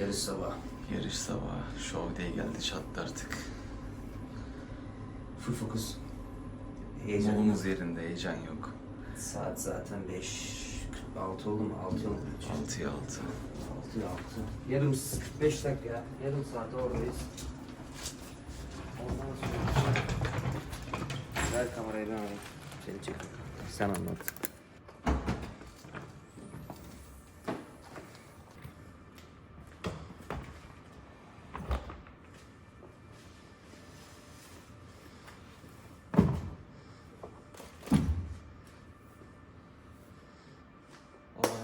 Yarış sabah. Yarış sabahı. Show day geldi çattı artık. Full fokus. Heyecan. Modumuz yerinde, heyecan yok. Saat zaten 5.46 oldu mu? 6 oldu. 6'ya 6. 6 6. Yarım 45 dakika. Yarım saat oradayız. Ondan sonra... Ver kamerayı ben alayım. Seni çekeyim. Sen anlat.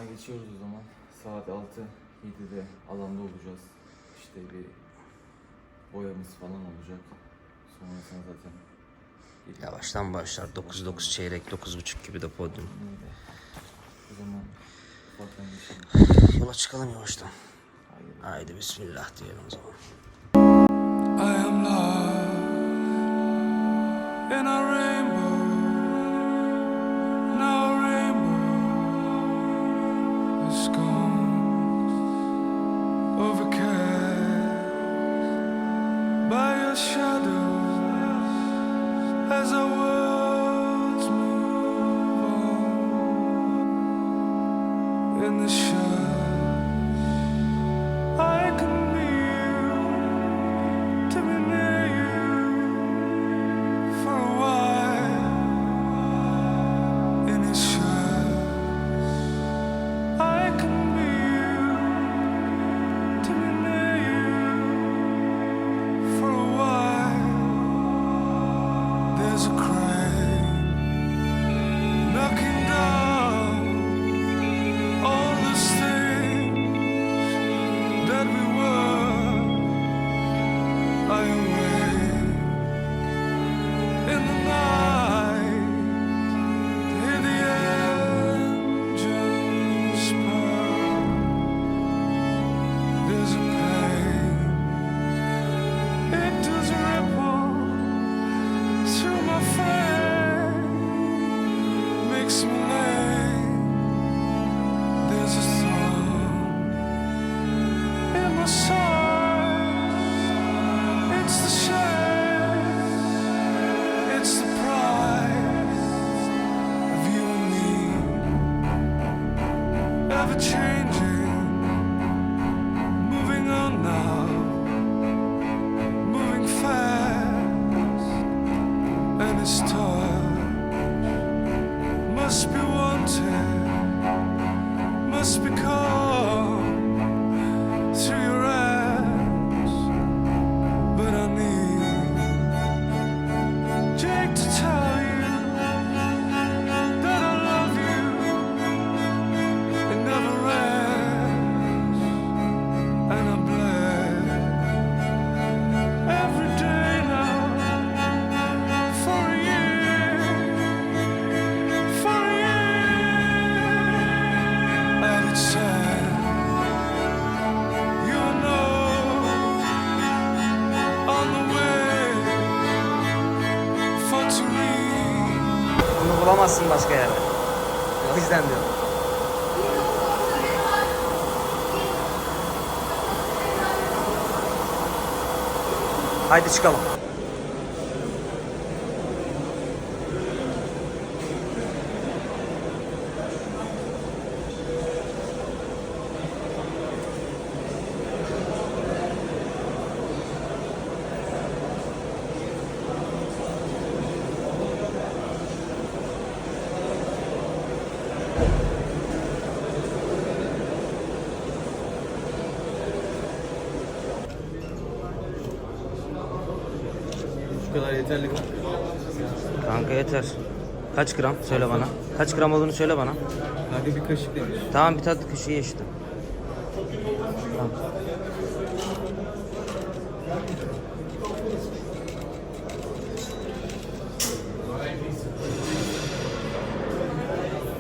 Alana geçiyoruz o zaman. Saat 6, 7'de alanda olacağız. İşte bir boyamız falan olacak. Sonrasında zaten. Yavaştan başlar. 9-9 çeyrek, 9.30 gibi de podyum. O zaman ufaktan geçelim. Yola çıkalım yavaştan. Hayır. Haydi bismillah diyelim o zaman. The bulamazsın başka yerde. O yüzden diyorum. Haydi çıkalım. Bu kadar yeterli mi? Kanka yeter. Kaç gram? Söyle bana. Kaç gram olduğunu söyle bana. Kanka bir kaşık demiş. Tamam bir tatlı kaşığı ye işte. Tamam.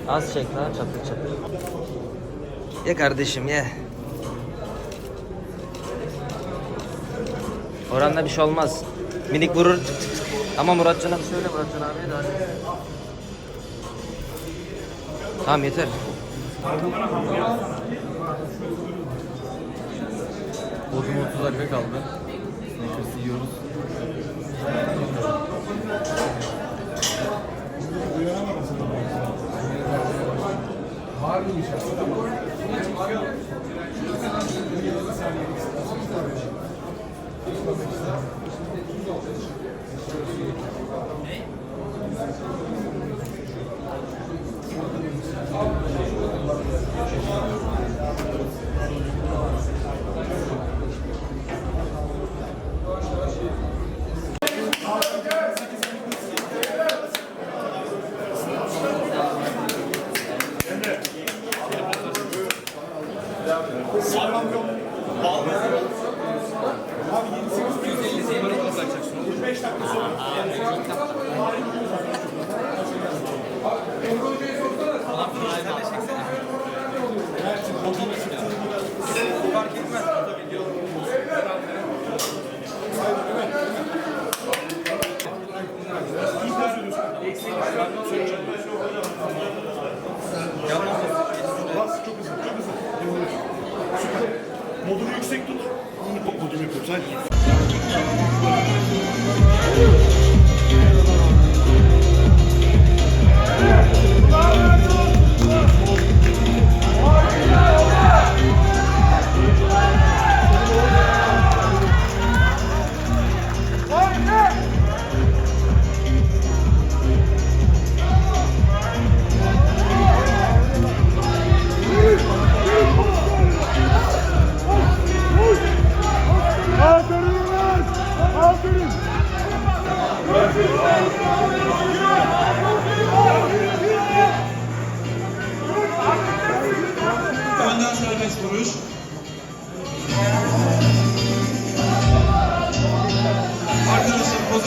Az çek daha çatır çatır. Ye kardeşim ye. Oranda bir şey olmaz. Minik vurur. Ama Muratcan'a bir söyle Muratcan abiye de hadi. Tamam yeter. Bodrum 30 dakika kaldı. Snickers yiyoruz. Bas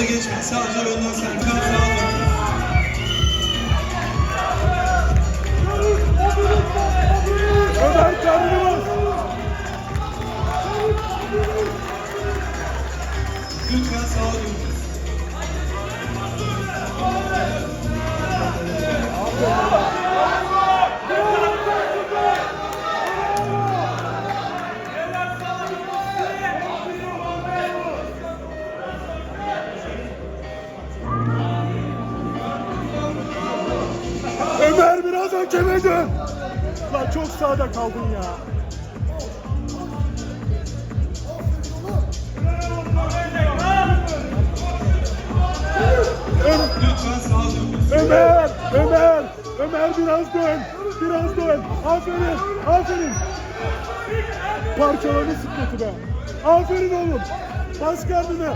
geçmeyin. Sadece önden serbest. Kaldın ya. Ömer! Ömer! Ömer biraz dön! Biraz dön! Aferin! Aferin! Parçalarını sıklatı be! Aferin oğlum! Bas kendine!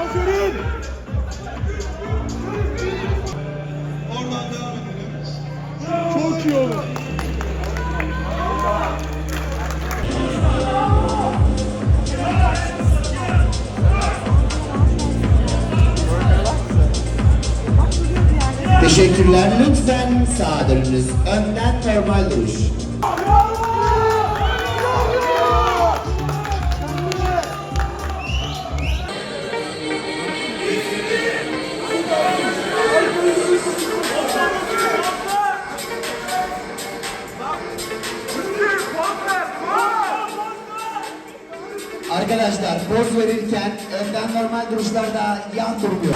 Aferin! Oradan devam edelim. Çok iyi oğlum! Teşekkürler. Lütfen sağa. Önden normal duruş. Arkadaşlar poz verirken önden normal duruşlarda yan durmuyor.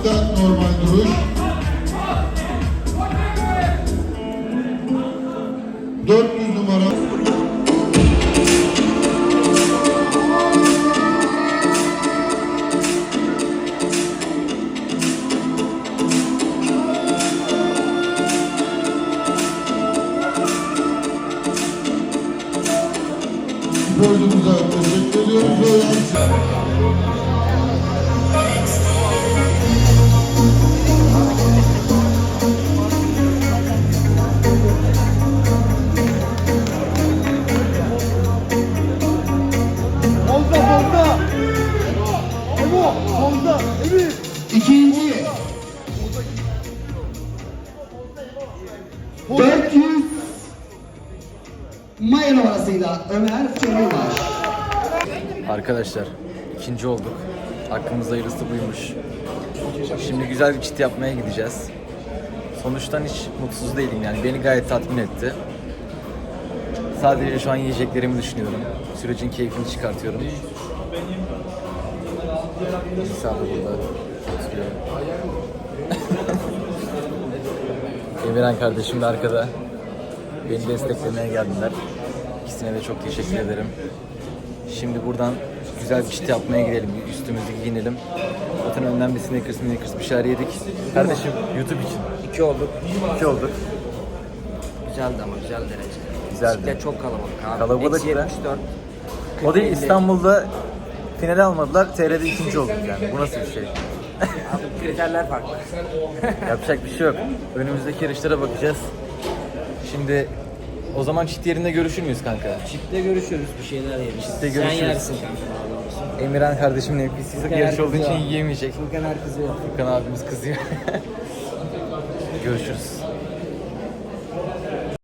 Önden normal duruş. Dört yüz numara. Sporcumuza teşekkür ediyoruz. Ömer Çelikbaş. Arkadaşlar ikinci olduk. Hakkımızda hayırlısı buymuş. Şimdi güzel bir çit yapmaya gideceğiz. Sonuçtan hiç mutsuz değilim yani beni gayet tatmin etti. Sadece şu an yiyeceklerimi düşünüyorum. Sürecin keyfini çıkartıyorum. İsa da burada. Emirhan kardeşim de arkada. Beni desteklemeye geldiler. İkisine de çok teşekkür ederim. Şimdi buradan güzel bir çit yapmaya gidelim. Üstümüzü giyinelim. Zaten önden bir Snickers, Snickers bir şeyler yedik. Kardeşim YouTube için. İki olduk. İki olduk. Güzeldi ama güzel derece. Güzeldi. Bisiklet çok kalabalık abi. Kalabalık Eksi da. 74. O değil İstanbul'da finale almadılar. TR'de ikinci olduk yani. Bu nasıl bir şey? Abi kriterler farklı. Yapacak bir şey yok. Önümüzdeki yarışlara bakacağız. Şimdi o zaman çit yerinde görüşür müyüz kanka? Çiftte görüşürüz bir şeyler yeriz. Çiftte Sen görüşürüz. yersin. Emirhan kardeşimle NPC'si yarış olduğu için yiyemeyecek. Furkan herkese yok. Furkan abimiz kızıyor. görüşürüz.